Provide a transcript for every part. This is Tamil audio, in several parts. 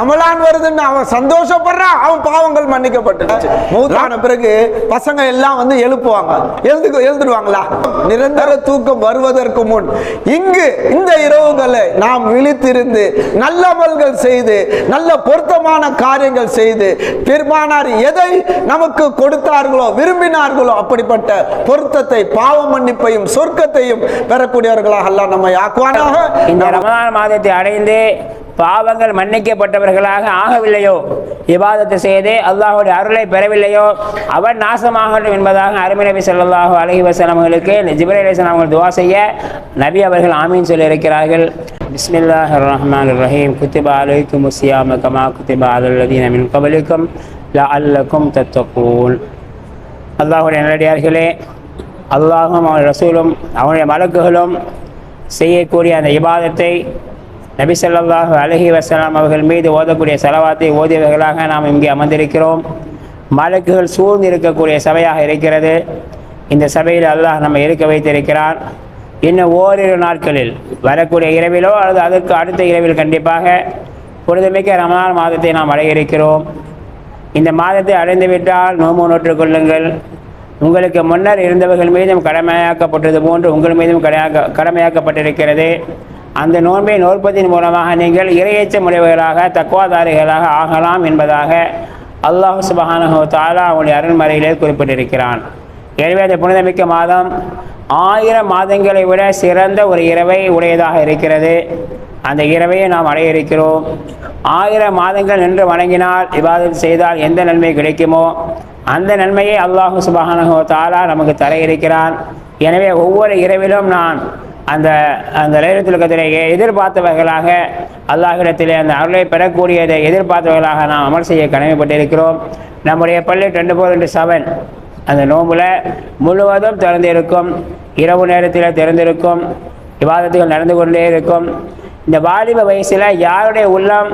ரமலான் வருதுன்னு அவன் சந்தோஷப்படுறான் அவன் பாவங்கள் மன்னிக்கப்பட்டுடுச்சு. மூத்தான பிறகு பசங்க எல்லாம் வந்து எழுப்புவாங்க. எழுந்து எழுந்துடுவாங்களா நிரந்தர தூக்கம் வருவதற்கு முன் இங்கு இந்த இரவுகளை நாம் விழித்திருந்து நல்ல அமல்கள் செய்து நல்ல பொருத்தமான காரியங்கள் செய்து பெருமானார் எதை நமக்கு கொடுத்தார்களோ விரும்பினார்களோ அப்படிப்பட்ட பொருத்தத்தை பாவ மன்னிப்பையும் சொர்க்கத்தையும் பெறக்கூடியவர்களாக அல்லாஹ் நம்மை ஆக்குவானாக. இந்த ரமலான் மாதத்தை அடைந்து பாவங்கள் மன்னிக்கப்பட்டவர்களாக ஆகவில்லையோ? விவாதத்தை செய்து அல்லாஹுடைய அருளை பெறவில்லையோ? அவன் நாசமாகட்டும் என்பதாக அருமை நபி ஸல்லல்லாஹு அலைஹி வஸல்லம் அவர்களுக்கு ஜிப்ரீல் அவர்கள் துவா செய்ய நபி அவர்கள் ஆமீன் சொல்லியிருக்கிறார்கள். பிஸ்மில்லாஹ் ரஹ்மான் ரஹீம். குத்திபா அலைக்கும் சியாம கமா குத்திபா அலல்லதீன மின் கபலிக்கும் அல்லக்கும் தத்தகூன் அல்லாஹுடைய நல்லடியார்களே அல்லாஹும் அவன் ரசூலும் அவனுடைய மலக்குகளும் செய்யக்கூடிய அந்த இபாதத்தை நபி ஸல்லல்லாஹு வசலாம் அவர்கள் மீது ஓதக்கூடிய செலவாத்தை ஓதியவர்களாக நாம் இங்கே அமர்ந்திருக்கிறோம். மலக்குகள் சூழ்ந்து இருக்கக்கூடிய சபையாக இருக்கிறது. இந்த சபையில் அல்லாஹ் நம்ம இருக்க வைத்திருக்கிறான். இன்னும் ஓரிரு நாட்களில் வரக்கூடிய இரவிலோ அல்லது அதற்கு அடுத்த இரவில் கண்டிப்பாக பொழுதுமிக்க ரமலான் மாதத்தை நாம் அடைய இருக்கிறோம் இந்த மாதத்தை அடைந்துவிட்டால் நோம்பு நோற்றுக்கொள்ளுங்கள் உங்களுக்கு முன்னர் இருந்தவர்கள் மீதும் கடமையாக்கப்பட்டது போன்று உங்கள் மீதும் கடையாக்க கடமையாக்கப்பட்டிருக்கிறது. அந்த நோன்பை நோற்பதின் மூலமாக நீங்கள் இரையச்சம் உடையவர்களாக தக்குவாதாரிகளாக ஆகலாம் என்பதாக அல்லாஹ் சுபஹானஹோ தாலா அவனுடைய அருண்மறையிலே குறிப்பிட்டிருக்கிறான். எனவே அந்த புனிதமிக்க மாதம் ஆயிரம் மாதங்களை விட சிறந்த ஒரு இரவை உடையதாக இருக்கிறது. அந்த இரவையை நாம் அடைய இருக்கிறோம். ஆயிரம் மாதங்கள் நின்று வணங்கினால் விவாதம் செய்தால் எந்த நன்மை கிடைக்குமோ அந்த நன்மையை அல்லாஹு சுபஹானஹோ தாலா நமக்கு தர இருக்கிறான். எனவே ஒவ்வொரு இரவிலும் நான் அந்த அந்த லைலத்துல் கதிரை எதிர்பார்த்தவர்களாக அல்லாஹிடத்திலே அந்த அருளை பெறக்கூடியதை எதிர்பார்த்தவர்களாக நாம் அமல் செய்ய கடமைப்பட்டிருக்கிறோம். நம்முடைய பள்ளி ரெண்டு போர் ரெண்டு செவன் அந்த நோம்புல முழுவதும் திறந்திருக்கும். இரவு நேரத்தில் திறந்திருக்கும். விவாதத்துகள் நடந்து கொண்டே இருக்கும். இந்த வாலிப வயசில் யாருடைய உள்ளம்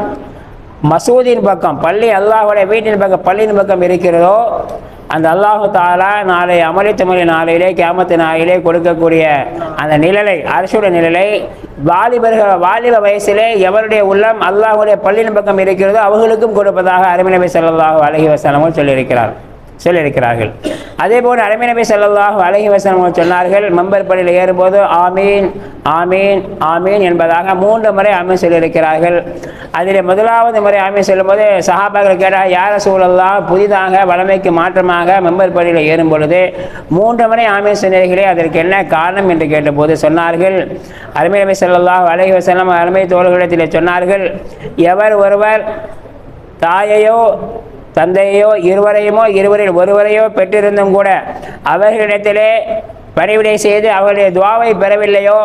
மசூதியின் பக்கம் பள்ளி அல்லாஹுடைய வீட்டின் பக்கம் பள்ளியின் பக்கம் இருக்கிறதோ அந்த அல்லாஹு தாலா நாளை அமளித்தமொழி நாளையிலே கேமத்து நாளிலே கொடுக்கக்கூடிய அந்த நிழலை அரசுடைய நிழலை வாலிபர்கள் வாலிப வயசிலே எவருடைய உள்ளம் அல்லாஹுடைய பள்ளியின் பக்கம் இருக்கிறதோ அவர்களுக்கும் கொடுப்பதாக அருமை ஸல்லல்லாஹு அலைஹி வசனமும் சொல்லியிருக்கிறார். சொல்லியிருக்கிறார்கள். அதே போல் அலமி நபி ஸல்லல்லாஹு அலைஹி வசனம் சொன்னார்கள் மெம்பர் படியில் ஏறும்போது ஆமீன் ஆமீன் ஆமீன் என்பதாக மூன்று முறை ஆமீன் சொல்லியிருக்கிறார்கள். அதில் முதலாவது முறை ஆமீன் சொல்லும்போது சஹாபாக்கள் கேட்டால் யார சூழல்லாம் புதிதாக வளமைக்கு மாற்றமாக மெம்பர் படியில் ஏறும் பொழுது மூன்று முறை ஆமீன் சொன்னீர்களே அதற்கு என்ன காரணம்? என்று கேட்டபோது சொன்னார்கள். அருமை நபி ஸல்லல்லாஹு அலைஹி வஸல்லம் அருமை தோழர்களிடத்தில் சொன்னார்கள் எவர் ஒருவர் தாயையோ தந்தையோ இருவரையுமோ இருவரில் ஒருவரையோ பெற்றிருந்தும் கூட அவர்களிடத்திலே பணிவிடை செய்து அவருடைய துவாவை பெறவில்லையோ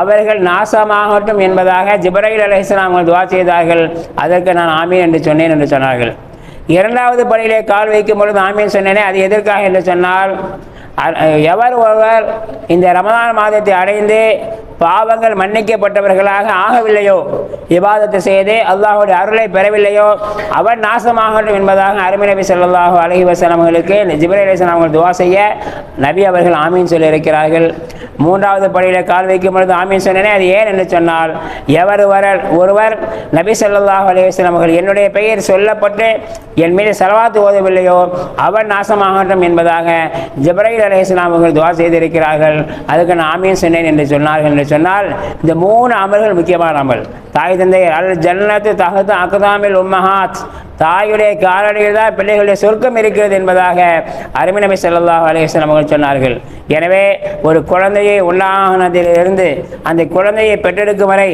அவர்கள் நாசமாகட்டும் என்பதாக ஜிப்ரஹில் அலைஹிஸ்ஸலாம் அவர்கள் துவா செய்தார்கள். அதற்கு நான் ஆமீன் என்று சொன்னேன் என்று சொன்னார்கள். இரண்டாவது பணியிலே கால் வைக்கும் பொழுது ஆமீன் சொன்னேனே அது எதற்காக என்று சொன்னால் எவர் ஒருவர் இந்த ரமதான் மாதத்தை அடைந்து பாவங்கள் மன்னிக்கப்பட்டவர்களாக ஆகவில்லையோ விவாதத்தை செய்து அல்லாஹுடைய அருளை பெறவில்லையோ அவர் நாசமாகட்டும் என்பதாக அருமை நபி ஸல்லல்லாஹு அலைஹி வஸல்லம் அவர்களுக்கு ஜிப்ரீல் அவர்கள் துவா செய்ய நபி அவர்கள் ஆமீன் சொல்லியிருக்கிறார்கள். மூன்றாவது படியில் கால் வைக்கும் பொழுது ஆமீன் சொன்னேனே அது ஏன்? என்று சொன்னால் எவர் வர ஒருவர் நபி சொல்லாஹ் அலைஹி அவர்கள் என்னுடைய பெயர் சொல்லப்பட்டு என் மீது செலவாத்து ஓதவில்லையோ அவர் நாசமாகட்டும் என்பதாக ஜிப்ரைல் அலைஹிஸ்ஸலாம் அவர்கள் துவா செய்திருக்கிறார்கள். அதுக்கு நான் ஆமீன் சொன்னேன் என்று சொன்னார்கள் என்று சொன்னால் இந்த மூணு அமல்கள் முக்கியமான அமல். தாய் தந்தை அல் ஜன்னத்து தகத்து அகதாமில் உம்மஹாத். தாயுடைய காலடியில் தான் பிள்ளைகளுடைய சொர்க்கம் இருக்கிறது என்பதாக அருமை நபி ஸல்லல்லாஹு அலைஹி அவர்கள் சொன்னார்கள். எனவே ஒரு குழந்தை குழந்தையை உண்டானதிலிருந்து அந்த குழந்தையை பெற்றெடுக்கும் வரை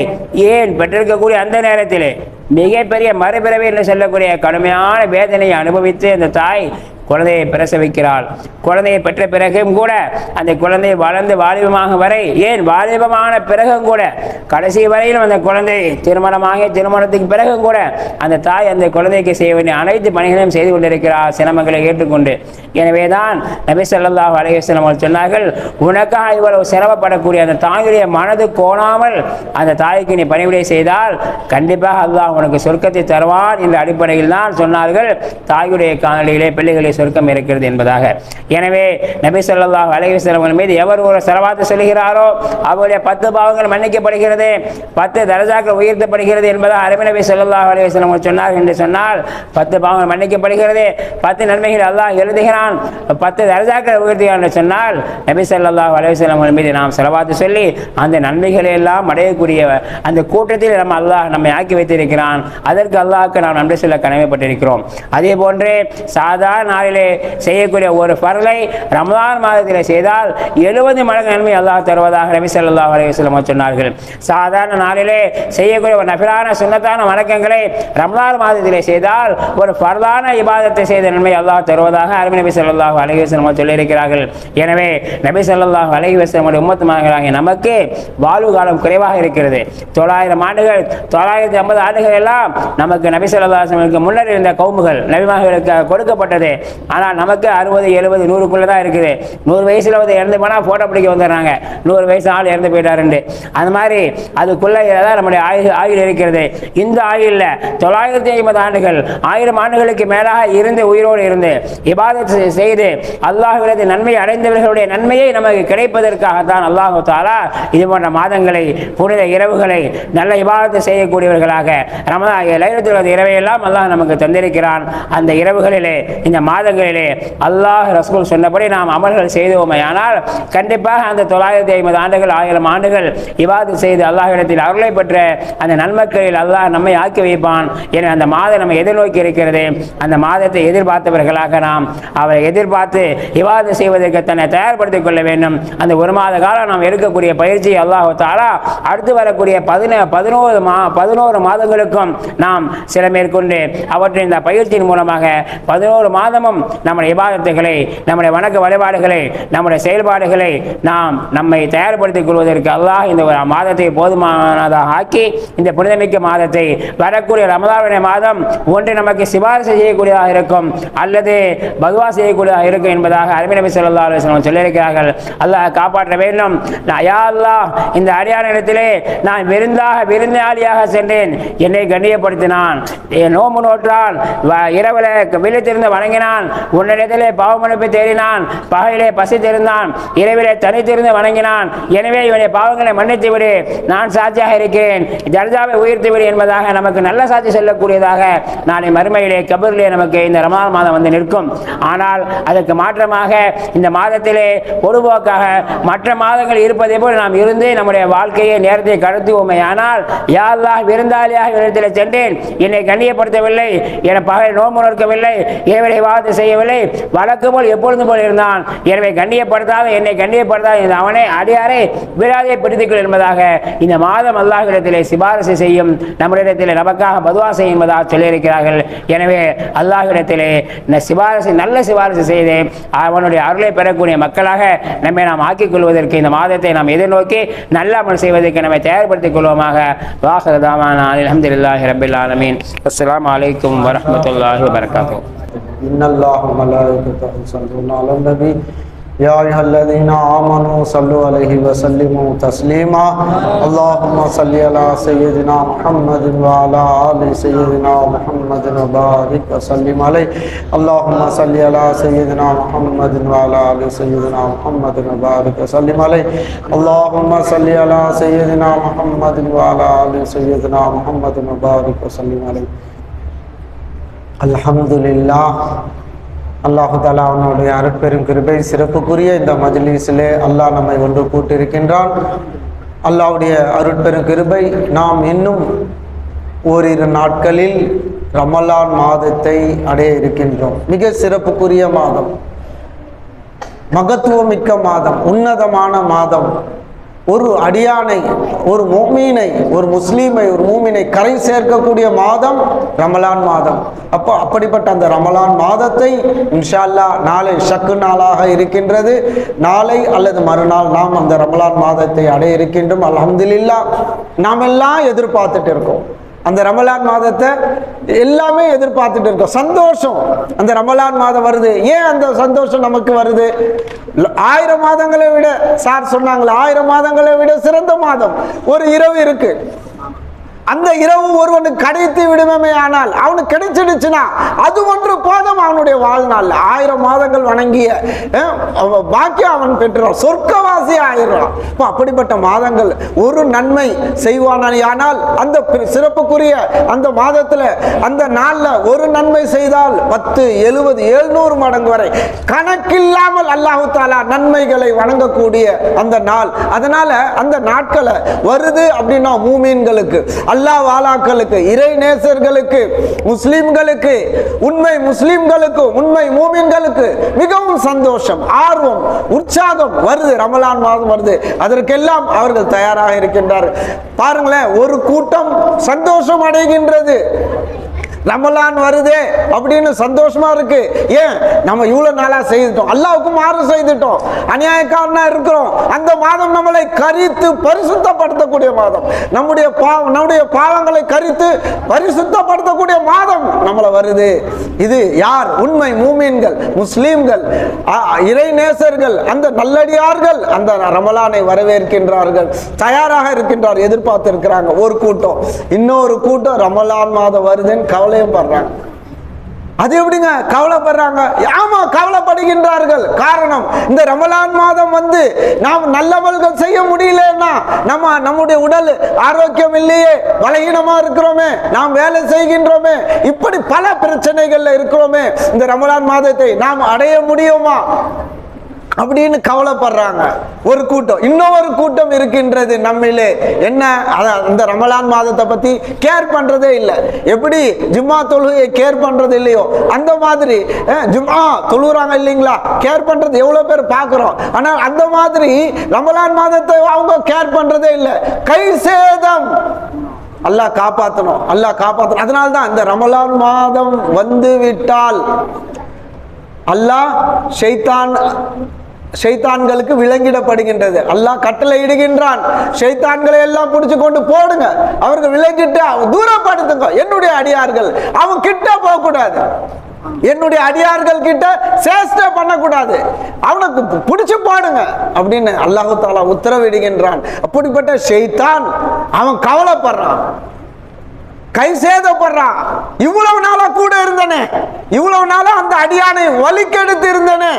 ஏன் பெற்றெடுக்கக்கூடிய அந்த நேரத்தில் மிகப்பெரிய மறுபிறவி என்று சொல்லக்கூடிய கடுமையான வேதனையை அனுபவித்து அந்த தாய் குழந்தையை பிரசவிக்கிறாள் குழந்தையை பெற்ற பிறகும் கூட அந்த குழந்தை வளர்ந்து வாலிபமாக வரை ஏன் வாலிபமான பிறகும் கூட கடைசி வரையிலும் அந்த குழந்தை திருமணமாகி திருமணத்துக்கு பிறகும் கூட அந்த தாய் அந்த குழந்தைக்கு செய்ய வேண்டிய அனைத்து பணிகளையும் செய்து கொண்டிருக்கிறார் சிரமங்களை ஏற்றுக்கொண்டு. எனவே தான் நபி ஸல்லல்லாஹு அலைஹி சொன்னார்கள் உனக்காக இவ்வளவு சிரமப்படக்கூடிய அந்த தாயுடைய மனது கோணாமல் அந்த தாய்க்கு நீ பணிவிடை செய்தால் கண்டிப்பாக அல்லாஹ் உனக்கு சொர்க்கத்தை தருவான் என்ற அடிப்படையில் தான் சொன்னார்கள் தாயுடைய காணொலியிலே பிள்ளைகளை சொர்க்கம் இருக்கிறது என்பதாக. எனவே நபி சொல்லாஹ் அலைஹி வஸல்லம் மீது எவர் ஒரு செலவாத்து சொல்கிறாரோ அவருடைய பத்து பாவங்கள் மன்னிக்கப்படுகிறது பத்து தரஜாக்கள் உயர்த்தப்படுகிறது என்பதாக அருமை நபி சொல்லாஹ் அலைஹி சொன்னார் என்று சொன்னால் பத்து பாவங்கள் மன்னிக்கப்படுகிறது பத்து நன்மைகள் அல்லாஹ் எழுதுகிறான் பத்து தரஜாக்கள் உயர்த்துகிறான் என்று சொன்னால் நபி சொல்லாஹ் அலைஹி வஸல்லம் மீது நாம் செலவாத்து சொல்லி அந்த நன்மைகளை எல்லாம் அடையக்கூடிய அந்த கூட்டத்தில் நம்ம அல்லாஹ் நம்மை ஆக்கி வைத்திருக்கிறான். அதற்கு அல்லாஹ்க்கு நாம் நன்றி சொல்ல கடமைப்பட்டிருக்கிறோம். அதே போன்று சாதாரண நாளில் செய்யக்கூடிய ஒரு பரலை ரமதான் மாதத்தில் செய்தால் எழுபது மடங்கு நன்மை அல்லாஹ் தருவதாக நபி ஸல்லல்லாஹு அலைஹி சொன்னார்கள். சாதாரண நாளிலே செய்யக்கூடிய ஒரு நபிலான சுண்ணத்தான வணக்கங்களை ரமலான் மாதத்திலே செய்தால் ஒரு பரலான இபாதத்தை செய்த நன்மை அல்லாஹ் தருவதாக அருமை நபி சொல்லாஹ் அலைஹி சொல்லியிருக்கிறார்கள். எனவே நபி சொல்லாஹ் அலைஹி வஸல்லம் உம்மத் மகளாகிய நமக்கு வாழ்வு காலம் குறைவாக இருக்கிறது. தொள்ளாயிரம் ஆண்டுகள் தொள்ளாயிரத்தி ஐம்பது ஆண்டுகள் எல்லாம் நமக்கு நபி சொல்லாஹ் முன்னர் இருந்த கவுமுகள் நபிமார்களுக்கு கொடுக்கப்பட்டது. ஆனால் நமக்கு அறுபது எழுபது நூறுக்குள்ளே தான் இருக்குது. நூறு வயசில் வந்து இறந்து போனால் ஃபோட்டோ பிடிக்க வந்துடுறாங்க. நூறு வயசு ஆள் இறந்து போயிட்டாருண்டு அந்த மாதிரி அதுக்குள்ளே தான் நம்முடைய ஆயுள் ஆயுள் இருக்கிறது. இந்த ஆயுளில் தொள்ளாயிரத்தி ஐம்பது ஆண்டுகள் ஆயிரம் ஆண்டுகளுக்கு மேலாக இருந்து உயிரோடு இருந்து இபாதத் செய்து அல்லாஹுவிடத்தை நன்மை அடைந்தவர்களுடைய நன்மையை நமக்கு கிடைப்பதற்காகத்தான் அல்லாஹு தாலா இது போன்ற மாதங்களை புனித இரவுகளை நல்ல இபாதத்தை செய்யக்கூடியவர்களாக ரமதா லைலத்துல் இரவையெல்லாம் அல்லாஹ் நமக்கு தந்திருக்கிறான். அந்த இரவுகளிலே இந்த மாத மாதங்களிலே அல்லாஹ் ரசூல் சொன்னபடி நாம் அமல்கள் செய்தோமையானால் கண்டிப்பாக அந்த தொள்ளாயிரத்தி ஐம்பது ஆண்டுகள் ஆயிரம் ஆண்டுகள் இவாது செய்து அல்லாஹிடத்தில் அருளை பெற்ற அந்த நன்மக்களில் அல்லாஹ் நம்மை ஆக்கி வைப்பான். என அந்த மாதம் நம்ம எதிர்நோக்கி இருக்கிறது. அந்த மாதத்தை எதிர்பார்த்தவர்களாக நாம் அவரை எதிர்பார்த்து இவாது செய்வதற்கு தன்னை தயார்படுத்திக் கொள்ள வேண்டும். அந்த ஒரு மாத காலம் நாம் எடுக்கக்கூடிய பயிற்சி அல்லாஹ் தாரா அடுத்து வரக்கூடிய பதின பதினோரு மா பதினோரு மாதங்களுக்கும் நாம் சில மேற்கொண்டு அவற்றின் இந்த பயிற்சியின் மூலமாக பதினோரு மாதமும் நம்முடைய விவாதத்துகளை நம்முடைய வணக்க வழிபாடுகளை நம்முடைய செயல்பாடுகளை நாம் நம்மை தயார்படுத்திக் கொள்வதற்கு அல்லாஹ் இந்த ஒரு மாதத்தை போதுமானதாக ஆக்கி இந்த புனிதமிக்க மாதத்தை வரக்கூடிய ரமதானுடைய மாதம் ஒன்று நமக்கு சிபாரிசு செய்யக்கூடியதாக இருக்கும் அல்லது பகவா செய்யக்கூடியதாக இருக்கும் என்பதாக அருமை நபி சொல்லா அலுவலம் சொல்லியிருக்கிறார்கள். அல்லாஹ் காப்பாற்ற வேண்டும். நான் யா அல்லாஹ் இந்த அடியானிடத்திலே நான் விருந்தாக விருந்தாளியாக சென்றேன். என்னை கண்ணியப்படுத்தினான். என் நோம்பு நோற்றான். வ- விழித்திருந்து வணங்கினான். தேடினான் உன்னிடத்திலே பாவமனுப்பை தேடினான் பகையிலே பசி தெரிந்தான் இரவிலே தனித்திருந்து வணங்கினான். எனவே இவனுடைய பாவங்களை மன்னித்து விடு. நான் சாட்சியாக இருக்கிறேன். ஜர்ஜாவை உயர்த்தி விடு என்பதாக நமக்கு நல்ல சாட்சி சொல்லக்கூடியதாக நாளை மறுமையிலே கபரிலே நமக்கு இந்த ரமலான் மாதம் வந்து நிற்கும். ஆனால் அதற்கு மாற்றமாக இந்த மாதத்திலே பொதுபோக்காக மற்ற மாதங்கள் இருப்பதை போல் நாம் இருந்து நம்முடைய வாழ்க்கையை நேரத்தை கடத்துவோமே. ஆனால் யாரெல்லாம் விருந்தாளியாக இடத்தில் சென்றேன். என்னை கண்ணியப்படுத்தவில்லை. என பகல் நோம்பு நோக்கவில்லை. இறைவனை வாதத்தை செய்யவில்லை. வழக்கு போல் எப்பொழுதும் போல் இருந்தான். எனவே கண்ணியப்படுத்தாத என்னை கண்ணியப்படுத்தாத இந்த அவனை அடியாரை விழாதை பிடித்துக்கொள் என்பதாக இந்த மாதம் அல்லாஹிடத்திலே சிபாரிசு செய்யும் நம்முடைய நமக்காக பதுவா செய்யும் என்பதாக சொல்லியிருக்கிறார்கள். எனவே அல்லாஹிடத்திலே இந்த சிபாரிசு நல்ல சிபாரிசு செய்து அவனுடைய அருளை பெறக்கூடிய மக்களாக நம்மை நாம் ஆக்கிக் கொள்வதற்கு இந்த மாதத்தை நாம் எதிர்நோக்கி நல்ல அமல் செய்வதற்கு நம்மை தயார்படுத்திக் கொள்வோமாக. வாசகதாமான அலமதுல்லாஹி ரபில் ஆலமீன். அஸ்லாம் வலைக்கம் வரஹ்மத்துல்லாஹி வபரகாத்துஹு. إن الله وملائكته يصلون على النبي يا أيها الذين آمنوا صلوا عليه وسلموا تسليما اللهم صل على سيدنا محمد وعلى آل سيدنا محمد وبارك وسلم عليه اللهم صل على سيدنا محمد وعلى آل سيدنا محمد وبارك وسلم عليه اللهم صل على سيدنا محمد وعلى آل سيدنا محمد وبارك وسلم عليه அல்ஹம்துலில்லா அல்லாஹு தாலா அவனுடைய அருட்பெரும் கிருபை சிறப்புக்குரிய இந்த மஜ்லீஸிலே அல்லாஹ் நம்மை ஒன்று கூட்டிருக்கின்றான் அல்லாஹ்வுடைய அருட்பெரும் கிருபை நாம் இன்னும் ஓரிரு நாட்களில் ரமலான் மாதத்தை அடைய இருக்கின்றோம். மிக சிறப்புக்குரிய மாதம். மகத்துவமிக்க மாதம் உன்னதமான மாதம். ஒரு அடியானை ஒரு மோமீனை ஒரு முஸ்லீமை ஒரு மூமினை கரை சேர்க்கக்கூடிய மாதம் ரமலான் மாதம். அப்போ அப்படிப்பட்ட அந்த ரமலான் மாதத்தை இன்ஷா அல்லாஹ் நாளை ஷக்கு நாளாக இருக்கின்றது. நாளை அல்லது மறுநாள் நாம் அந்த ரமலான் மாதத்தை அடைய இருக்கின்றோம். அலமதுல்லா நாம் எல்லாம் எதிர்பார்த்துட்டு இருக்கோம். அந்த ரமலான் மாதத்தை எல்லாமே எதிர்பார்த்துட்டு இருக்கோம். சந்தோஷம். அந்த ரமலான் மாதம் வருது. ஏன் அந்த சந்தோஷம் நமக்கு வருது? ஆயிரம் மாதங்களை விட சார் சொன்னாங்களே ஆயிரம் மாதங்களை விட சிறந்த மாதம். ஒரு இரவு இருக்கு. அந்த இரவு ஒருவனுக்கு கிடைத்து விடுமே ஆனால் அவனுக்கு கிடைச்சிடுச்சுன்னா அது ஒன்று போதும் அவனுடைய வாழ்நாள். ஆயிரம் மாதங்கள் வணங்கிய பாக்கியம் அவன் பெற்றான் சொர்க்கவாசி ஆயிடுறான். இப்போ அப்படிப்பட்ட மாதங்கள் ஒரு நன்மை செய்வானால் அந்த சிறப்புக்குரிய அந்த மாதத்துல அந்த நாள்ல ஒரு நன்மை செய்தால் பத்து எழுபது எழுநூறு மடங்கு வரை கணக்கில்லாமல் அல்லாஹு தாலா நன்மைகளை வணங்கக்கூடிய அந்த நாள். அதனால அந்த நாட்களை வருது அப்படின்னா மூமீன்களுக்கு. அல்லாஹ் வாலாக்களுக்கு இறை நேசர்களுக்கு முஸ்லிம்களுக்கு உண்மை முஸ்லிம்களுக்கு உண்மை மூமின்களுக்கு மிகவும் சந்தோஷம் ஆர்வம் உற்சாகம் வருது. ரமலான் மாதம் வருது. அதற்கெல்லாம் அவர்கள் தயாராக இருக்கின்றார்கள். பாருங்களேன் ஒரு கூட்டம் சந்தோஷம் அடைகின்றது. ரமலான் வருதே அப்படின்னு சந்தோஷமா இருக்கு. ஏன்? நம்ம இவ்வளவு நாளா செய்துட்டோம். அல்லாவுக்கு மாறு செய்துட்டோம். அநியாயக்காரனா இருக்கிறோம். அந்த மாதம் நம்மளை கரித்து பரிசுத்தப்படுத்தக்கூடிய மாதம். நம்முடைய பாவம் நம்முடைய பாவங்களை கரித்து பரிசுத்தப்படுத்தக்கூடிய மாதம் நம்மளை வருது. இது யார்? உண்மை மூமீன்கள் முஸ்லீம்கள் இறைநேசர்கள் அந்த நல்லடியார்கள் அந்த ரமலானை வரவேற்கின்றார்கள் தயாராக இருக்கின்றார் எதிர்பார்த்து இருக்கிறாங்க ஒரு கூட்டம் இன்னொரு கூட்டம் ரமலான் மாதம் வருதுன்னு கவலையும் படுறாங்க அது எப்படிங்க? கவலைப்படுறாங்க. ஆமா கவலைப்படுகின்றார்கள். காரணம் இந்த ரமலான் மாதம் வந்து நாம் நல்லவர்கள் செய்ய முடியலன்னா நம்ம நம்முடைய உடல் ஆரோக்கியம் இல்லையே பலகீனமா இருக்கிறோமே நாம் வேலை செய்கின்றோமே இப்படி பல பிரச்சனைகள்ல இருக்கிறோமே இந்த ரமலான் மாதத்தை நாம் அடைய முடியுமா? அப்படின்னு கவலைப்படுறாங்க. ஒரு கூட்டம். இன்னொரு கூட்டம் இருக்கின்றது நம்மிலே. என்ன? அந்த ரமலான் மாதத்தை பத்தி கேர் பண்றதே இல்லை. எப்படி ஜும்மா தொழுகையை கேர் பண்றது இல்லையோ? அந்த மாதிரி. ஜும்மா தொழுகிறாங்க இல்லைங்களா? கேர் பண்றது எவ்வளவு பேர் பார்க்குறோம். ஆனால் அந்த மாதிரி ரமலான் மாதத்தை அவங்க கேர் பண்றதே இல்லை. கை சேதம். அல்லாஹ் காப்பாற்றணும் அல்லாஹ் காப்பாற்றணும் அதனால்தான் இந்த ரமலான் மாதம் வந்து விட்டால் அல்லாஹ் ஷைத்தான் ஷைத்தான்களுக்கு விளங்கிடப்படுகின்றது அல்லாஹ் கட்டளை இடுகின்றான். ஷைத்தான்களை எல்லாம் பிடிச்சு கொண்டு போடுங்க. அவர்கள் விலங்கிட்டு அவன் தூரப்படுத்துங்க. என்னுடைய அடியார்கள் அவன் கிட்ட போக கூடாது என்னுடைய அடியார்கள் கிட்ட சேஷ்ட பண்ணக்கூடாது. அவனுக்கு பிடிச்சு போடுங்க அப்படின்னு அல்லாஹு தாலா உத்தரவிடுகின்றான் அப்படிப்பட்ட ஷைத்தான் அவன் கவலைப்படுறான். கை சேதப்படுறான். இவ்வளவு நாளா கூட இருந்தனே. இவ்வளவு நாளா அந்த அடியானை வலிக்கெடுத்து இருந்தனே.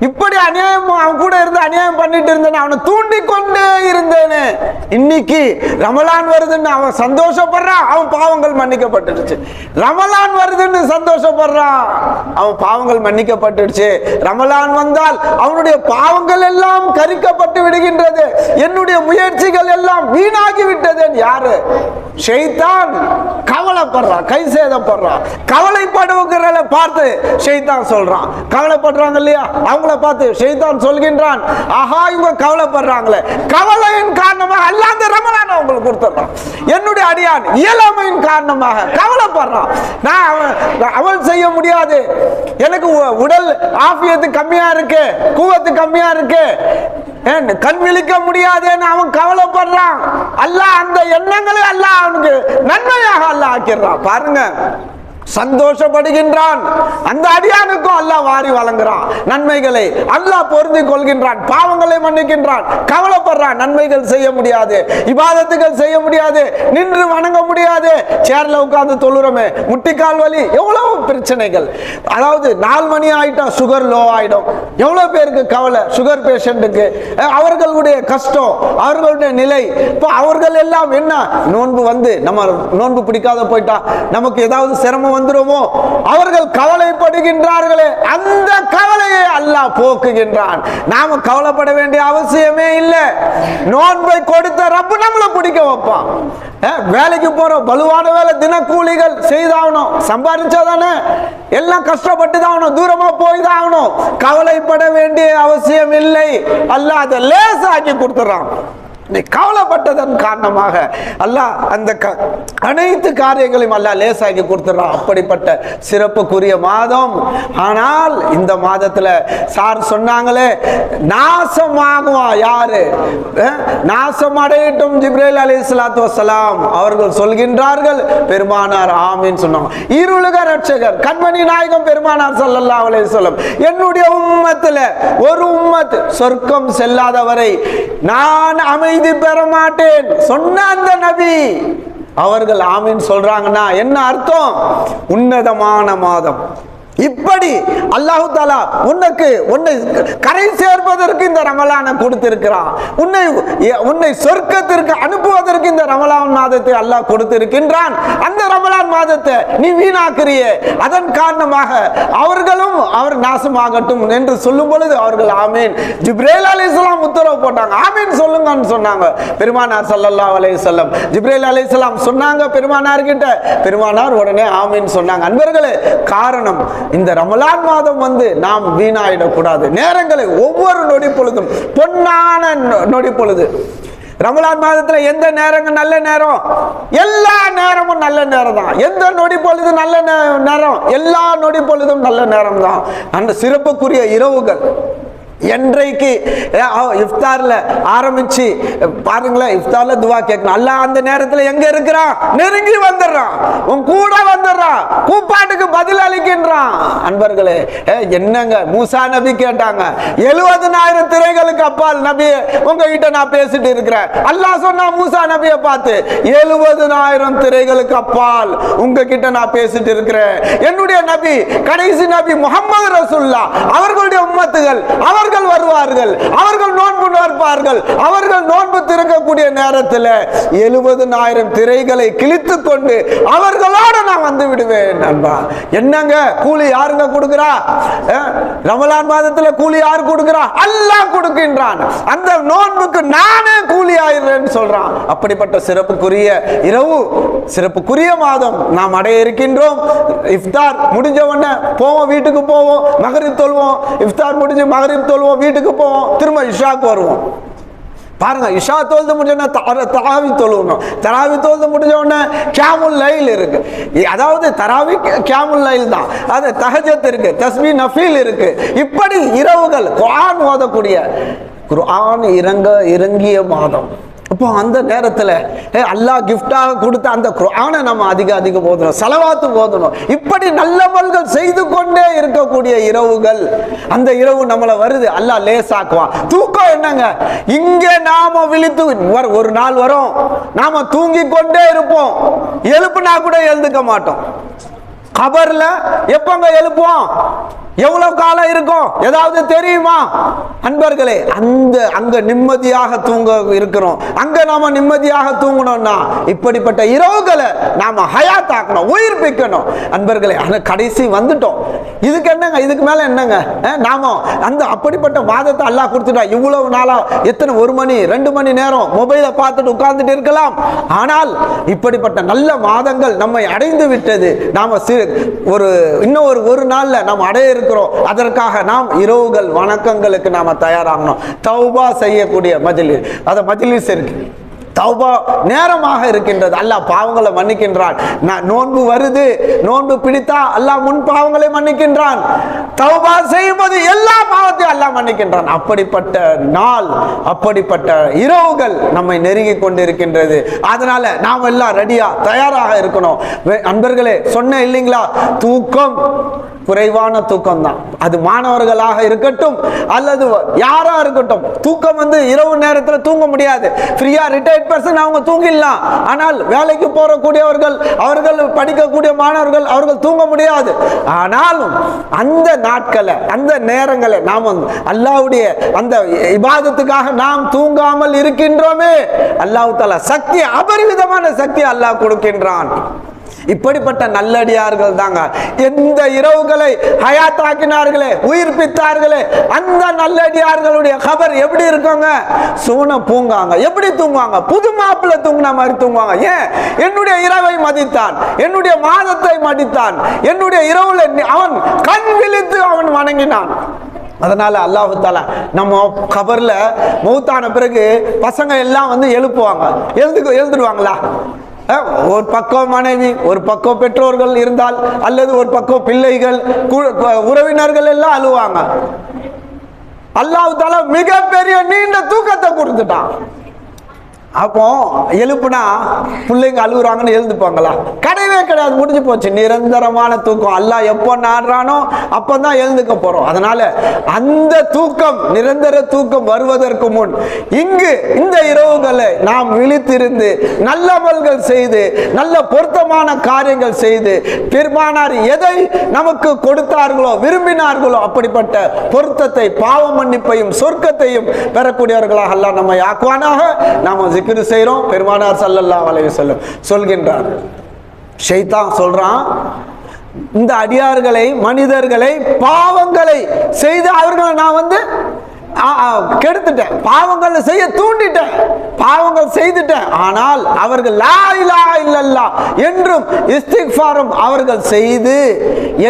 இப்படி அநியாயம் அவன் கூட இருந்து அநியாயம் பண்ணிட்டு இருந்தேன் அவனை தூண்டி கொண்டே இருந்தேனே. இன்னைக்கு ரமலான் வருதுன்னு அவன் சந்தோஷப்படுறான் அவன் பாவங்கள் மன்னிக்கப்பட்டுடுச்சு. ரமலான் வருதுன்னு சந்தோஷப்படுறான் அவன் பாவங்கள் மன்னிக்கப்பட்டுடுச்சு. ரமலான் வந்தால் அவனுடைய பாவங்கள் எல்லாம் கரிக்கப்பட்டு விடுகின்றது. என்னுடைய முயற்சிகள் எல்லாம் வீணாகி விட்டது யாரு? ஷெய்தான் கவலைப்படுறான் கை சேதப்படுறான் கவலைப்படுகிறத பார்த்து ஷெய்தான் சொல்றான். கவலைப்படுறாங்க இல்லையா? அவங்க அவங்கள பார்த்து ஷெய்தான் சொல்கின்றான் ஆஹா இவங்க கவலைப்படுறாங்களே. கவலையின் காரணமாக அல்லாத ரமலான் அவங்களுக்கு கொடுத்துட்றான். என்னுடைய அடியான் இயலாமையின் காரணமாக கவலைப்படுறான். நான் அவன் அவள் செய்ய முடியாது. எனக்கு உடல் ஆஃபியத்து கம்மியா இருக்கு கூவத்து கம்மியா இருக்கு. கண் விழிக்க முடியாதுன்னு அவன் கவலைப்படுறான். அல்ல அந்த எண்ணங்களை அல்ல அவனுக்கு நன்மையாக அல்ல ஆக்கிடுறான். பாருங்க. சந்தோஷப்படுகின்றான். அந்த அடியானுக்கும் அல்லாஹ் வாரி வழங்குறான். நன்மைகளை அல்லாஹ் பொருந்தி கொள்கின்றான். பாவங்களை மன்னிக்கின்றான். கவலைப்படுறான். நன்மைகள் செய்ய முடியாது. இபாதத்துகள் செய்ய முடியாது. நின்று வணங்க முடியாது. சேர்ல உட்கார்ந்து தொழுறமே. முட்டிக்கால் வலி எவ்வளவு பிரச்சனைகள். அதாவது நாலு மணி ஆயிட்டா சுகர் லோ ஆயிடும். எவ்வளவு பேருக்கு கவலை? சுகர் பேஷண்ட்டுக்கு அவர்களுடைய கஷ்டம் அவர்களுடைய நிலை. இப்போ அவர்கள் எல்லாம் என்ன? நோன்பு வந்து நம்ம நோன்பு பிடிக்காத போயிட்டா நமக்கு ஏதாவது சிரமம் வந்துருமோ? அவர்கள் கவலைப்படுகின்றார்களே. அந்த கவலையை அல்லாஹ் போக்குகின்றான். நாம கவலைப்பட வேண்டிய அவசியமே இல்லை. நோன்பை கொடுத்த ரப்பு நம்மளை பிடிக்க வைப்பான். வேலைக்கு போறோம் வலுவான வேலை தினக்கூலிகள் செய்தாகணும். சம்பாதிச்சாதானே எல்லாம் கஷ்டப்பட்டு தான் ஆகணும் தூரமா போய் தான் ஆகணும் கவலைப்பட வேண்டிய அவசியம் இல்லை. அல்லாஹ் அதை லேசாக்கி கொடுத்துறான். நீ கவலைப்பட்டதன் காரணமாக அல்லாஹ் அந்த க- அனைத்து காரியங்களையும் அல்லா லேசாக்கி கொடுத்துறான் அப்படிப்பட்ட சிறப்புக்குரிய மாதம். ஆனால் இந்த மாதத்துல சார் சொன்னாங்களே நாசமாகுவா யாரு? நாசம் அடையட்டும் ஜிப்ரேல் அலி சலாத்து வசலாம் அவர்கள் சொல்கின்றார்கள் பெருமானார் ஆமின்னு சொன்னாங்க. இருளுக ரட்சகர் கண்மணி நாயகம் பெருமானார் சல்லல்லா அலைஹி சொல்லம் என்னுடைய உம்மத்துல ஒரு உம்மத் சொர்க்கம் செல்லாதவரை நான் அமை அமைதி பெற மாட்டேன். சொன்ன அந்த நபி அவர்கள் ஆமீன் சொல்றாங்கன்னா என்ன அர்த்தம்? உன்னதமான மாதம். இப்படி அல்லாஹு தாலா உனக்கு உன்னை கரை சேர்ப்பதற்கு இந்த ரமலானை கொடுத்திருக்கிறான். உன்னை உன்னை சொர்க்கத்திற்கு அனுப்புவதற்கு இந்த ரமலான் மாதத்தை அல்லாஹ் கொடுத்திருக்கின்றான். அந்த ரமலான் மாதத்தை நீ வீணாக்குறியே. அதன் காரணமாக அவர்களும் அவர் நாசமாகட்டும் என்று சொல்லும் பொழுது அவர்கள் ஆமீன். ஜிப்ரேல் அலைஹிஸ்ஸலாம் உத்தரவு போட்டாங்க. ஆமீன் சொல்லுங்கன்னு சொன்னாங்க. பெருமானார் சல்லல்லா அலைஹி வஸல்லம். ஜிப்ரேல் அலைஹிஸ்ஸலாம் சொன்னாங்க பெருமானார் கிட்ட பெருமானார் உடனே ஆமீன் சொன்னாங்க. அன்பர்களே காரணம் இந்த ரமலான் மாதம் வந்து நாம் வீணாயிடக்கூடாது. நேரங்களை ஒவ்வொரு நொடி பொழுதும் பொன்னான நொ- நொடி பொழுது. ரமலான் மாதத்துல எந்த நேரங்கள் நல்ல நேரம்? எல்லா நேரமும் நல்ல நேரம் தான் எந்த நொடி பொழுது நல்ல நே- நேரம்? எல்லா நொடி பொழுதும் நல்ல நேரம் தான் அந்த சிறப்புக்குரிய இரவுகள். என்றைக்கு இஃப்தாரில் ஆரம்பிச்சு பாருங்களேன் இஃப்தார்ல துவா கேட்கணும். அல்ல அந்த நேரத்துல எங்க இருக்கிறான்? நெருங்கி வந்துடுறான். உன் கூட வந்துடுறான். கூப்பாட்டுக்கு பதில் அளிக்கின்றான். அன்பர்களே என்னங்க? மூசா நபி கேட்டாங்க. எழுபதனாயிரம் திரைகளுக்கு அப்பால் நபி உங்ககிட்ட நான் பேசிட்டு இருக்கிறேன். அல்லாஹ் சொன்னா மூசா நபியை பார்த்து எழுபதனாயிரம் திரைகளுக்கு அப்பால் உங்ககிட்ட நான் பேசிட்டு இருக்கிறேன். என்னுடைய நபி கடைசி நபி முகமது ரசுல்லா அவர்களுடைய உம்மத்துகள் அவர் அவர்கள் வருவார்கள். அவர்கள் நோன்பு நோற்பார்கள். அவர்கள் நோன்பு இருக்கக்கூடிய நேரத்தில் எழுபதனாயிரம் திரைகளை கிழித்து கொண்டு அவர்களோடு நான் வந்து விடுவேன் நண்பா என்னங்க? கூலி யாருங்க கொடுக்குறா? ரமலான் மாதத்துல கூலி யார் கொடுக்குறா? அல்லாஹ் கொடுக்கின்றான். அந்த நோன்புக்கு நானே கூலி ஆயிடுறேன்னு சொல்றான். அப்படிப்பட்ட சிறப்புக்குரிய இரவு சிறப்புக்குரிய மாதம் நாம் அடைய இருக்கின்றோம். இஃப்தார் முடிஞ்ச உடனே போவோம் வீட்டுக்கு போவோம் மகரிப் தொழுவோம். இஃப்தார் முடிஞ்சு மகரிப் தொழுவோம் வீட்டுக்கு போவோம். திரும்ப இஷாக்கு வருவோம். பாருங்க இஷா தோல்து முடிஞ்சோடனே தராவி தொழுவணும் தராவி தோல்து முடிஞ்ச உடனே லைல் இருக்கு. அதாவது தராவி கேமுல் லைல் தான். அது தஹஜத் இருக்கு தஸ்மி நஃபீல் இருக்கு. இப்படி இரவுகள் குரான் ஓதக்கூடிய குரான் இறங்க இறங்கிய மாதம். அப்போ அந்த நேரத்தில் ஏ அல்லாஹ் கிஃப்டாக கொடுத்த அந்த குரானை நம்ம அதிக அதிகம் ஓதணும் செலவாத்து ஓதணும். இப்படி நல்லவர்கள் செய்து கொண்டே இருக்கக்கூடிய இரவுகள் அந்த இரவு நம்மளை வருது. அல்லாஹ் லேசாக்குவான். தூக்கம் என்னங்க? இங்கே நாம விழித்து ஒரு நாள் வரும். நாம தூங்கி கொண்டே இருப்போம். எழுப்புனா கூட எழுந்துக்க மாட்டோம். கபர்ல எப்பங்க எழுப்புவோம்? எவ்வளவு காலம் இருக்கும்? ஏதாவது தெரியுமா? அன்பர்களே அந்த அங்க நிம்மதியாக தூங்க இருக்கிறோம். அங்க நாம நிம்மதியாக தூங்கணும்னா இப்படிப்பட்ட இரவுகளை நாம ஹயாத்தாக்கணும் உயிர்ப்பிக்கணும். அன்பர்களே அந்த கடைசி வந்துட்டோம். இதுக்கு என்னங்க? இதுக்கு மேல என்னங்க? நாம அந்த அப்படிப்பட்ட வாதத்தை அல்லாஹ் கொடுத்துட்டா இவ்வளவு நாளா எத்தனை ஒரு மணி ரெண்டு மணி நேரம் மொபைலை பார்த்துட்டு உட்கார்ந்துட்டு இருக்கலாம். ஆனால் இப்படிப்பட்ட நல்ல மாதங்கள் நம்மை அடைந்து விட்டது. நாம சிறு ஒரு இன்னும் ஒரு ஒரு நாள்ல நாம் அடைய இருக்கிறோம். அதற்காக நாம் இரவுகள் வணக்கங்களுக்கு நாம தயாராகணும். தௌபா செய்யக்கூடிய மஜிலிஸ். அதை மஜிலிஸ் இருக்கு. தௌபா நேரமாக இருக்கின்றது. அல்லாஹ் பாவங்களை மன்னிக்கின்றான். நான் நோன்பு வருது. நோன்பு பிடித்தா அல்லாஹ் முன் பாவங்களை மன்னிக்கின்றான். தௌபா செய்யும்போது எல்லா பாவத்தையும் அல்லாஹ் மன்னிக்கின்றான். அப்படிப்பட்ட நாள் அப்படிப்பட்ட இரவுகள் நம்மை நெருங்கி கொண்டிருக்கின்றது. அதனால நாம் எல்லாம் ரெடியா தயாராக இருக்கணும். அன்பர்களே சொன்ன இல்லைங்களா? தூக்கம் குறைவான தூக்கம் தான் அது மாணவர்களாக இருக்கட்டும் அல்லது யாரா இருக்கட்டும் தூக்கம் வந்து இரவு நேரத்தில் தூங்க முடியாது. ஃப்ரீயா ரிட்டையர்ட் பர்சன் அவங்க தூங்கிடலாம். ஆனால் வேலைக்கு போறக்கூடியவர்கள் அவர்கள் படிக்கக்கூடிய மாணவர்கள் அவர்கள் தூங்க முடியாது. ஆனாலும் அந்த நாட்களை அந்த நேரங்களை நாம் அல்லாஹ்வுடைய அந்த இபாதத்துக்காக நாம் தூங்காமல் இருக்கின்றோமே. அல்லாஹு தாலா சக்தி அபரிவிதமான சக்தி அல்லாஹ் கொடுக்கின்றான். இப்படிப்பட்ட நல்லடியார்கள் தாங்க எந்த இரவுகளை ஹயாத்தாக்கினார்களே உயிர்ப்பித்தார்களே அந்த நல்லடியார்களுடைய கபர் எப்படி இருக்குங்க? சூன பூங்காங்க. எப்படி தூங்குவாங்க? புது மாப்பிள்ளை தூங்கின மாதிரி தூங்குவாங்க. ஏன்? என்னுடைய இரவை மதித்தான். என்னுடைய மாதத்தை மதித்தான். என்னுடைய இரவுல அவன் கண் விழித்து அவன் வணங்கினான். அதனால அல்லாஹு தாலா நம்ம கபர்ல மௌத்தான பிறகு பசங்க எல்லாம் வந்து எழுப்புவாங்க. எழுந்து எழுந்துடுவாங்களா ஒரு பக்கம் மனைவி ஒரு பக்கம் பெற்றோர்கள் இருந்தால் அல்லது ஒரு பக்கம் பிள்ளைகள் உறவினர்கள் எல்லாம் அழுவாங்க. அல்லாஹ் மிகப்பெரிய நீண்ட தூக்கத்தை கொடுத்துட்டான். அப்போ எழுப்புனா பிள்ளைங்க அழுகுறாங்கன்னு எழுந்துப்பாங்களா? கிடையவே கிடையாது முடிஞ்சு போச்சு. நிரந்தரமான தூக்கம். அல்லாஹ் எப்போ நாடுறானோ அப்பதான் எழுந்துக்க போறோம். அதனால அந்த தூக்கம் நிரந்தர தூக்கம் வருவதற்கு முன் இங்கு இந்த இரவுகளை நாம் விழித்திருந்து நல்லமல்கள் செய்து நல்ல பொருத்தமான காரியங்கள் செய்து பெருமானார் எதை நமக்கு கொடுத்தார்களோ விரும்பினார்களோ அப்படிப்பட்ட பொருத்தத்தை பாவ மன்னிப்பையும் சொர்க்கத்தையும் பெறக்கூடியவர்களாக அல்ல நம்மை ஆக்குவானாக. நாம் ஜிக்ரு செய்கிறோம் பெருமானார் சல்லல்லா வலைய வஸல்லம் சொல்கின்றார். ஷைத்தான் சொல்கிறான் இந்த அடியார்களை மனிதர்களை பாவங்களை செய்து அவர்களை நான் வந்து கெடுத்துட்டேன். பாவங்களை செய்ய தூண்டிட்டேன். பாவங்கள் செய்துட்டேன். ஆனால் அவர்கள் லா இலாஹ இல்லல்லா என்றும் இஸ்திக்ஃபாரும் அவர்கள் செய்து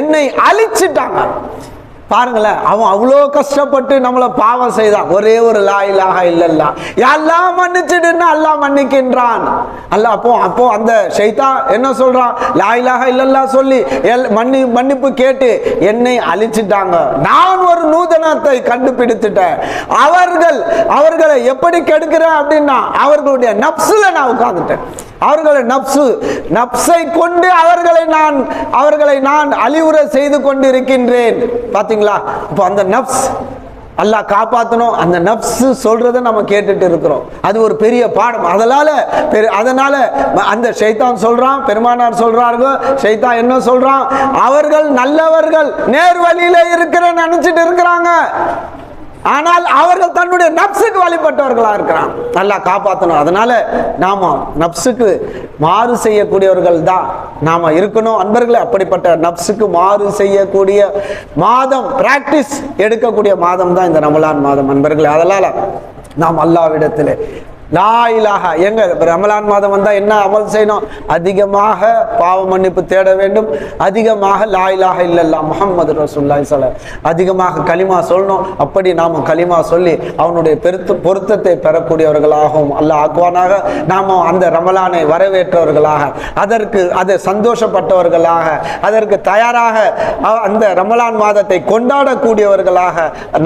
என்னை அழிச்சிட்டாங்க. பாருங்களேன் அவன் அவ்வளோ கஷ்டப்பட்டு நம்மளை பாவம் செய்தான். ஒரே ஒரு லா இலாஹ இல்லல்லா எல்லாம் மன்னிச்சிடுன்னு அல்லாஹ் மன்னிக்கின்றான். அல்ல அப்போ அப்போ அந்த ஷைத்தா என்ன சொல்றான்? லா இலாஹ இல்லல்லா சொல்லி எல் மன்னி மன்னிப்பு கேட்டு என்னை அழிச்சிட்டாங்க. நான் ஒரு நூதனத்தை கண்டுபிடித்துட்டேன். அவர்கள் அவர்களை எப்படி கெடுக்கிறேன் அப்படின்னா அவர்களுடைய நப்சுல நான் உட்கார்ந்துட்டேன். அவர்களை நப்சு நப்சை கொண்டு அவர்களை நான் அவர்களை நான் அழிவுற செய்து கொண்டிருக்கின்றேன். பாத்தீங்களா இப்போ அந்த நப்ஸ் அல்லாஹ் காப்பாத்தணும். அந்த நப்ஸு சொல்றதை நம்ம கேட்டுட்டு இருக்கிறோம். அது ஒரு பெரிய பாடம். அதனால பெரு- அதனால அந்த ஷைத்தான் சொல்றான் பெருமானார் சொல்றார்கள் ஷைத்தான் என்ன சொல்றான்? அவர்கள் நல்லவர்கள் நேர் வழியில இருக்கிற நினைச்சிட்டு இருக்கிறாங்க. ஆனால் அவர்கள் தன்னுடைய நப்சுக்கு வழிபட்டவர்களா இருக்கிறான். நல்லா காப்பாற்றணும் அதனால நாம நப்சுக்கு மாறு செய்யக்கூடியவர்கள் தான் நாம இருக்கணும். அன்பர்களே அப்படிப்பட்ட நப்சுக்கு மாறு செய்யக்கூடிய மாதம் பிராக்டிஸ் எடுக்கக்கூடிய மாதம் தான் இந்த ரமலான் மாதம். அன்பர்களே அதனால நாம் அல்லாவிடத்திலே நாயிலாக எங்க? ரமலான் மாதம் வந்தா என்ன அமல் செய்யணும்? அதிகமாக பாவ மன்னிப்பு தேட வேண்டும். அதிகமாக லாயிலாக இலாஹா இல்லல்லா முஹம்மது ரசூலுல்லாஹி சொல்ல அதிகமாக கலிமா சொல்லணும். அப்படி நாம கலிமா சொல்லி அவனுடைய பெருத்து பொருத்தத்தை பெறக்கூடியவர்களாகவும் அல்ல ஆக்குவானாக. நாம அந்த ரமலானை வரவேற்றவர்களாக அதற்கு அதை சந்தோஷப்பட்டவர்களாக அதற்கு தயாராக அந்த ரமலான் மாதத்தை கொண்டாடக்கூடியவர்களாக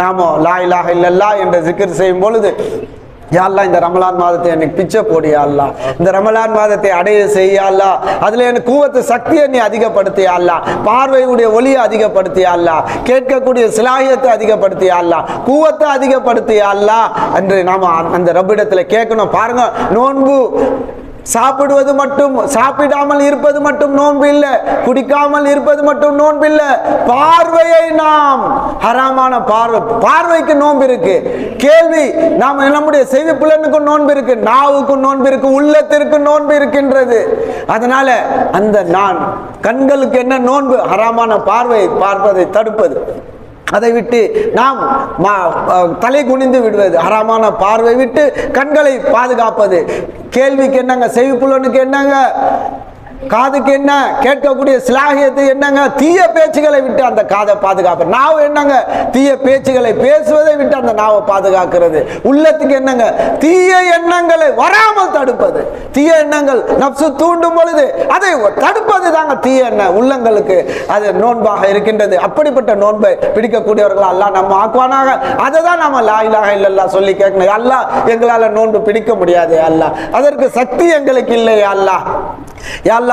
நாம லாயிலாக இல்லல்லா என்ற ஜிக்ர் செய்யும் பொழுது யா இந்த ரமலான் மாதத்தை எனக்கு பிச்சை போடு யாழ்லா இந்த ரமலான் மாதத்தை அடைய செய்யாலா அதுல எனக்கு கூவத்து சக்தியை நீ அதிகப்படுத்தியாலா பார்வையுடைய ஒளியை அதிகப்படுத்தியாலா கேட்கக்கூடிய சிலாயத்தை அதிகப்படுத்தியாலா கூவத்தை அதிகப்படுத்தியாலா என்று நாம அந்த ரப்பிடத்துல கேட்கணும். பாருங்க நோன்பு சாப்பிடுவது மட்டும் சாப்பிடாமல் இருப்பது மட்டும் நோன்பு இல்லை குடிக்காமல் இருப்பது மட்டும் நோன்பு இல்லை பார்வையை நாம் ஹராமான பார்வை பார்வைக்கு நோன்பு இருக்கு. கேள்வி நாம் நம்முடைய செய்தி புலனுக்கும் நோன்பு இருக்கு நாவுக்கும் நோன்பு இருக்கு உள்ளத்திற்கு நோன்பு இருக்கின்றது. அதனால அந்த நான் கண்களுக்கு என்ன நோன்பு? ஹராமான பார்வை பார்ப்பதை தடுப்பது. அதை விட்டு நாம் தலை குனிந்து விடுவது அறமான பார்வை விட்டு கண்களை பாதுகாப்பது. கேள்விக்கு என்னங்க செவிப்புலனுக்கு என்னங்க? காதுக்கு என்ன? கேட்கக்கூடிய சிலாகியத்தை என்னங்க? தீய பேச்சுகளை விட்டு அந்த காதை பாதுகாப்பு நாவு என்னங்க? தீய பேச்சுகளை பேசுவதை விட்டு அந்த நாவை பாதுகாக்கிறது. உள்ளத்துக்கு என்னங்க? தீய எண்ணங்களை வராமல் தடுப்பது. தீய எண்ணங்கள் நப்சு தூண்டும் பொழுது அதை தடுப்பது தாங்க தீய எண்ணம் உள்ளங்களுக்கு அது நோன்பாக இருக்கின்றது. அப்படிப்பட்ட நோன்பை பிடிக்கக்கூடியவர்கள் அல்லாஹ் நம்ம ஆக்குவானாக. அதை தான் நம்ம லாயிலாக இலாஹ சொல்லி கேட்கணும். அல்லாஹ் எங்களால நோன்பு பிடிக்க முடியாது அல்லாஹ் அதற்கு சக்தி எங்களுக்கு இல்லை அல்லாஹ்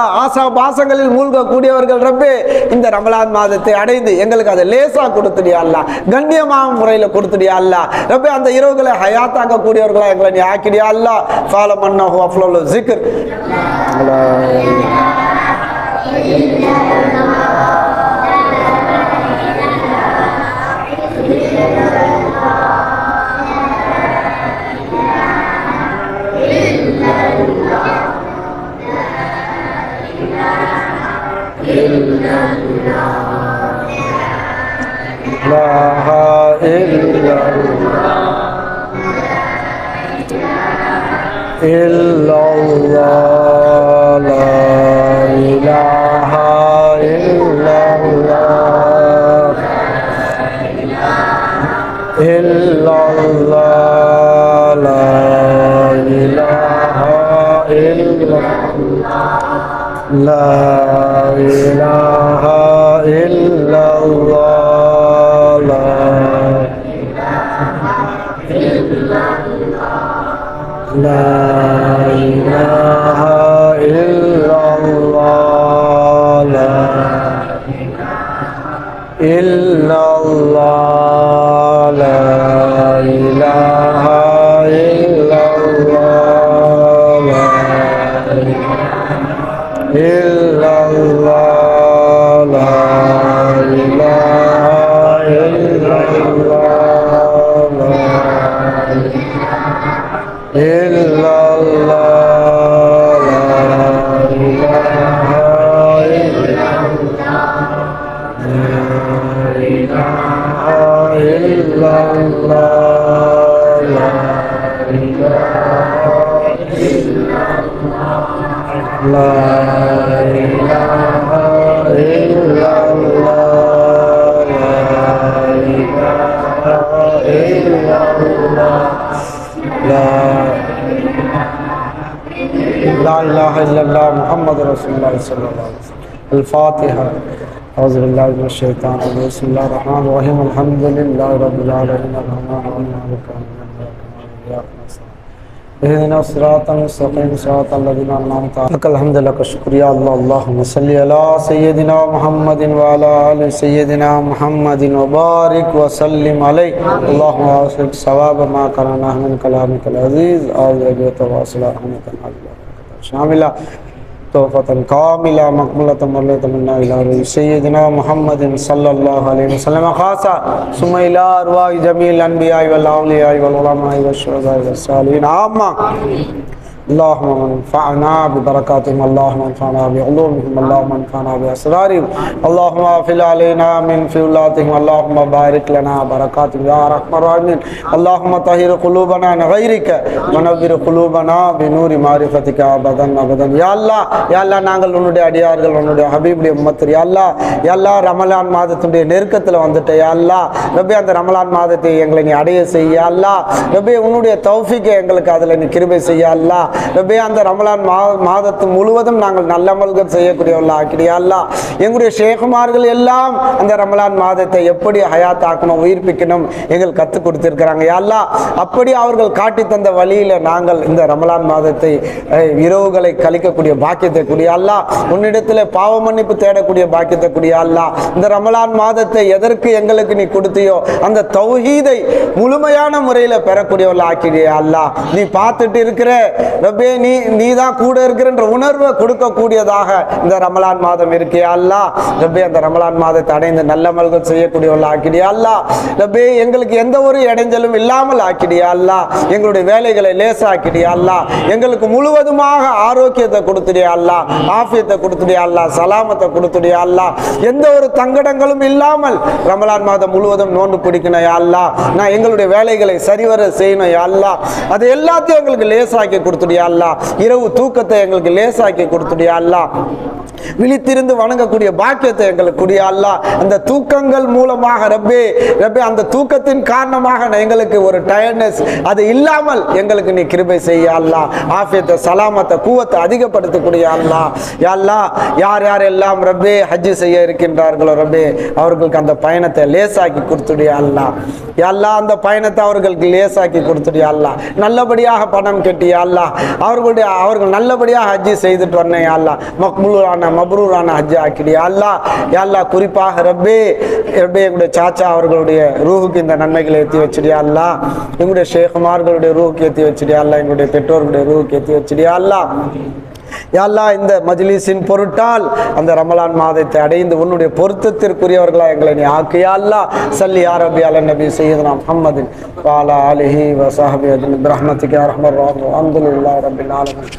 அல்லாஹ் ஆசா பாசங்களில் மூழ்கக்கூடியவர்கள் ரப்பே இந்த ரமலான் மாதத்தை அடைந்து எங்களுக்கு அதை லேசா கொடுத்துடியா அல்லா கண்ணியமான முறையில் கொடுத்துடியா அல்லா ரப்பே அந்த இரவுகளை ஹயாத்தாக்க கூடியவர்களா எங்களை நீ ஆக்கிடியா அல்லாஹ். ஃபால மன்னஹு அஃப்லலு ஜிக்ர் لا إلا إلا الله لا إله إلا الله إلا الله لا إله إلا لا إله إلا الله لا إله لا لا إله إلا الله لا إله إلا الله لا لا إله إلا الله محمد رسول الله صلى الله عليه وسلم الفاتحة أعوذ بالله من الشيطان الرجيم بسم الله الرحمن الرحيم الحمد لله رب العالمين الرحمن الرحيم اهدنا الصراط المستقيم صراط الذين أنعمت عليهم. الحمد لك الشكر يا الله. اللهم صل على سيدنا محمد وعلى آل سيدنا محمد وبارك وسلم عليه. اللهم أوصل ثواب ما قرأناه من كلامك العزيز. آل أبيت واصل رحمة شاملة توفة كاملة مقبولة مرلة منا إلى سيدنا محمد صلى الله عليه وسلم. خاصة ثم إلى أرواح الأنبياء والأولياء والعلماء والشهداء والصالحين. عامة اللهم انفعنا ببركاتهم اللهم انفعنا بعلومهم اللهم انفعنا بأسرارهم اللهم اغفر علينا من فيولاتهم اللهم بارك لنا بركاتهم يا أرحم الراحمين اللهم طهر قلوبنا عن غيرك ونور قلوبنا بنور معرفتك أبدا أبدا يا الله يا الله நாங்கள் உன்னுடைய அடியார்கள் உன்னுடைய ஹபீபுடைய உம்மத்தர் யா அல்லாஹ் யா அல்லாஹ் ரமலான் மாதத்துடைய நெருக்கத்தில் வந்துட்ட யா அல்லாஹ் ரப்பே அந்த ரமலான் மாதத்தை எங்களை நீ அடைய செய்ய அல்லாஹ் ரப்பே உன்னுடைய தௌஃபீக்கை எங்களுக்கு அதில் நீ கிருபை செய்ய அல்லாஹ் ரப்பே அந்த ரமலான் மா மாதத்து முழுவதும் நாங்கள் நல்லமல்கள் செய்யக்கூடியவர்களா ஆக்கிடியா அல்லாஹ் எங்களுடைய ஷேகுமார்கள் எல்லாம் அந்த ரமலான் மாதத்தை எப்படி ஹயாத்தாக்கணும் உயிர்ப்பிக்கணும் எங்கள் கற்றுக் கொடுத்துருக்கிறாங்க. யா அப்படி அவர்கள் காட்டி தந்த வழியில் நாங்கள் இந்த ரமலான் மாதத்தை இரவுகளை கழிக்கக்கூடிய பாக்கியத்தை கூடிய அல்லாஹ் உன்னிடத்தில் பாவ மன்னிப்பு தேடக்கூடிய பாக்கியத்தை கூடிய அல்லாஹ் இந்த ரமலான் மாதத்தை எதற்கு எங்களுக்கு நீ கொடுத்தியோ அந்த தௌஹீதை முழுமையான முறையில் பெறக்கூடியவர்கள் ஆக்கிடிய அல்லா நீ பார்த்துட்டு இருக்கிற ரப்பே நீ நீ தான் கூட இருக்கிறன்ற உணர்வை கொடுக்கக்கூடியதாக இந்த ரமலான் மாதம் இருக்கே அல்லா. ரப்பே அந்த ரமலான் மாதத்தை அடைந்து நல்ல மல்கள் செய்யக்கூடியவர்கள் ஆக்கிடியா அல்லாஹ் ரப்பே எங்களுக்கு எந்த ஒரு இடைஞ்சலும் இல்லாமல் ஆக்கிடியா அல்லா. எங்களுடைய வேலைகளை லேசாக்கிடியா அல்லா. எங்களுக்கு முழுவதுமாக ஆரோக்கியத்தை கொடுத்துடியா அல்லா. ஆஃபியத்தை கொடுத்துடியா அல்லாஹ் சலாமத்தை கொடுத்துடியா அல்லா. எந்த ஒரு தங்கடங்களும் இல்லாமல் ரமலான் மாதம் முழுவதும் நோண்டு பிடிக்கணும் யா நான் எங்களுடைய வேலைகளை சரிவர செய்யணும் யா அல்லாஹ் அது எல்லாத்தையும் எங்களுக்கு லேசாக்கி கொடுத்துடியா அல்லா இரவு தூக்கத்தை எங்களுக்கு லேசாக்கி கொடுத்துடியா அல்லா விழித்திருந்து வணங்கக்கூடிய பாக்கியத்தை எங்களுக்கு குடியா அந்த தூக்கங்கள் மூலமாக ரப்பே ரப்பே அந்த தூக்கத்தின் காரணமாக எங்களுக்கு ஒரு டயர்ட்னஸ் அது இல்லாமல் எங்களுக்கு நீ கிருபை செய்ய அல்லாஹ். ஆஃபியத்தை சலாமத்தை கூவத்தை அதிகப்படுத்தக்கூடிய அல்லாஹ். யா யார் யார் எல்லாம் ரப்பே ஹஜ்ஜு செய்ய இருக்கின்றார்களோ ரப்பே அவர்களுக்கு அந்த பயணத்தை லேசாக்கி கொடுத்துடைய அல்லா யா அந்த பயணத்தை அவர்களுக்கு லேசாக்கி கொடுத்துடைய அல்லாஹ். நல்லபடியாக பணம் கட்டிய அல்லாஹ். அவர்களுடைய அவர்கள் நல்லபடியாக ஹஜ்ஜி செய்துட்டு வந்தேன் அல்லா அல்லாஹ். மப்ரூரான ஹஜ் ஆக்கிடியா அல்லாஹ் யா அல்லாஹ் குறிப்பாக ரப்பே ரப்பே எங்களுடைய சாச்சா அவர்களுடைய ரூஹுக்கு இந்த நன்மைகளை ஏற்றி வச்சிடியா அல்லாஹ் எங்களுடைய ஷேகுமார்களுடைய ரூஹுக்கு ஏற்றி வச்சிடியா அல்லா எங்களுடைய பெற்றோர்களுடைய ரூஹுக்கு ஏற்றி வச்சிடியா அல்லா யா இந்த மஜ்லிஸின் பொருட்டால் அந்த ரமலான் மாதத்தை அடைந்து உன்னுடைய பொருத்தத்திற்குரியவர்களா எங்களை நீ ஆக்கியா அல்லாஹ் சல்லி ஆரபி அல நபி செய்யதுனா முஹம்மதின் பாலா ஆலிஹி வஸஹபி அஜ்மீன். பிரஹ்மத்திக யா ரஹ்மர் ரஹீம் அல்ஹம்துலில்லாஹி ரப்பில் ஆலமீன்.